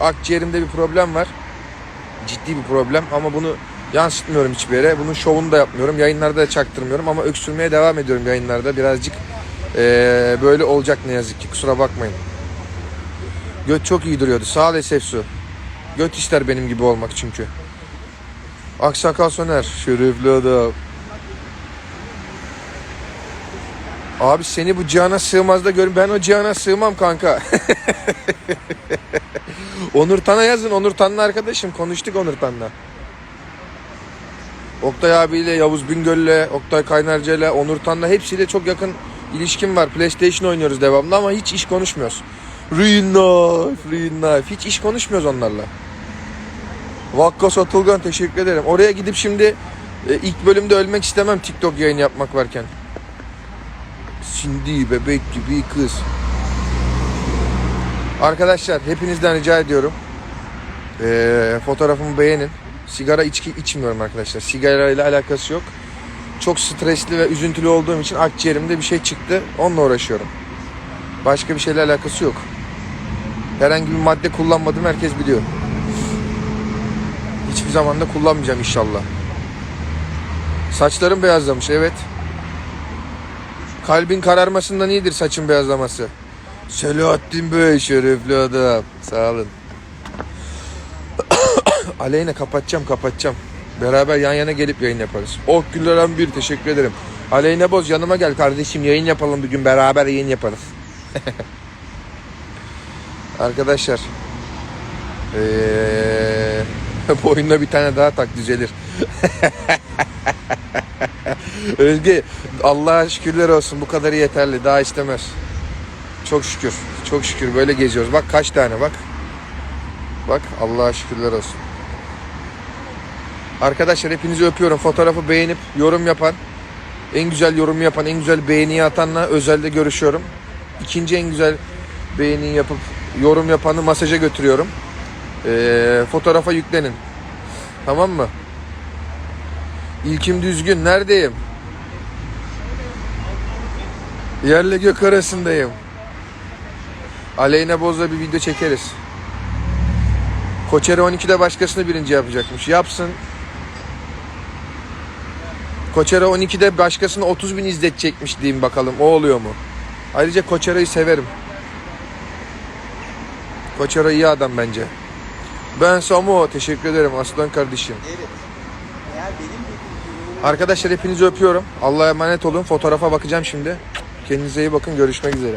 Akciğerimde bir problem var. Ciddi bir problem ama bunu yansıtmıyorum hiçbir yere. Bunun şovunu da yapmıyorum. Yayınlarda da çaktırmıyorum ama öksürmeye devam ediyorum yayınlarda. Birazcık eee, böyle olacak ne yazık ki. Kusura bakmayın. Göt çok iyi duruyordu. Sağ ol Esefsu. Göt ister benim gibi olmak çünkü. Aksakal Soner. Şerefli adam. Abi seni bu cihana sığmaz da görün. Ben o cihana sığmam kanka. Onur Tan'a yazın. Onur Tan'la arkadaşım. Konuştuk Onur Tan'la. Oktay abiyle, Yavuz Bingöl'le, Oktay Kaynarca'yla, Onur Tan'la hepsiyle çok yakın ilişkim var. PlayStation oynuyoruz devamlı ama hiç iş konuşmuyoruz. Real life, real life. Hiç iş konuşmuyoruz onlarla. Vakkas Atılgan teşekkür ederim. Oraya gidip şimdi e, ilk bölümde ölmek istemem TikTok yayın yapmak varken. Cindy bebek gibi kız. Arkadaşlar hepinizden rica ediyorum. Ee, fotoğrafımı beğenin. Sigara içki içmiyorum arkadaşlar. Sigara ile alakası yok. Çok stresli ve üzüntülü olduğum için akciğerimde bir şey çıktı. Onunla uğraşıyorum. Başka bir şeyle alakası yok. Herhangi bir madde kullanmadım herkes biliyor. Hiçbir zaman da kullanmayacağım inşallah. Saçlarım beyazlamış evet. Kalbin kararmasından iyidir saçın beyazlaması. Selahattin Bey şerefli adam. Sağ olun. Aleyna kapatacağım kapatacağım. Beraber yan yana gelip yayın yaparız. Oh Gülleren bir teşekkür ederim. Aleyna Boz yanıma gel kardeşim yayın yapalım bir gün beraber yayın yaparız. Arkadaşlar. Ee, boynuna bir tane daha tak düzelir. Özge Allah'a şükürler olsun bu kadarı yeterli daha istemez. Çok şükür. Çok şükür böyle geziyoruz. Bak kaç tane bak. Bak Allah'a şükürler olsun. Arkadaşlar hepinizi öpüyorum. Fotoğrafı beğenip yorum yapan, en güzel yorum yapan, en güzel beğeniyi atanla özelde görüşüyorum. İkinci en güzel beğeni yapıp yorum yapanı masaja götürüyorum. Ee, fotoğrafa yüklenin. Tamam mı? İlkim düzgün. Neredeyim? Yerle gök arasındayım. Aleyna Boz'la bir video çekeriz. Koçeri 12'de başkasını birinci yapacakmış. Yapsın. Koçera 12'de başkasını 30 bin izletecekmiş diyeyim bakalım. O oluyor mu? Ayrıca Koçera'yı severim. Koçera iyi adam bence. Ben Samu teşekkür ederim aslan kardeşim. Arkadaşlar hepinizi öpüyorum. Allah'a emanet olun. Fotoğrafa bakacağım şimdi. Kendinize iyi bakın. Görüşmek üzere.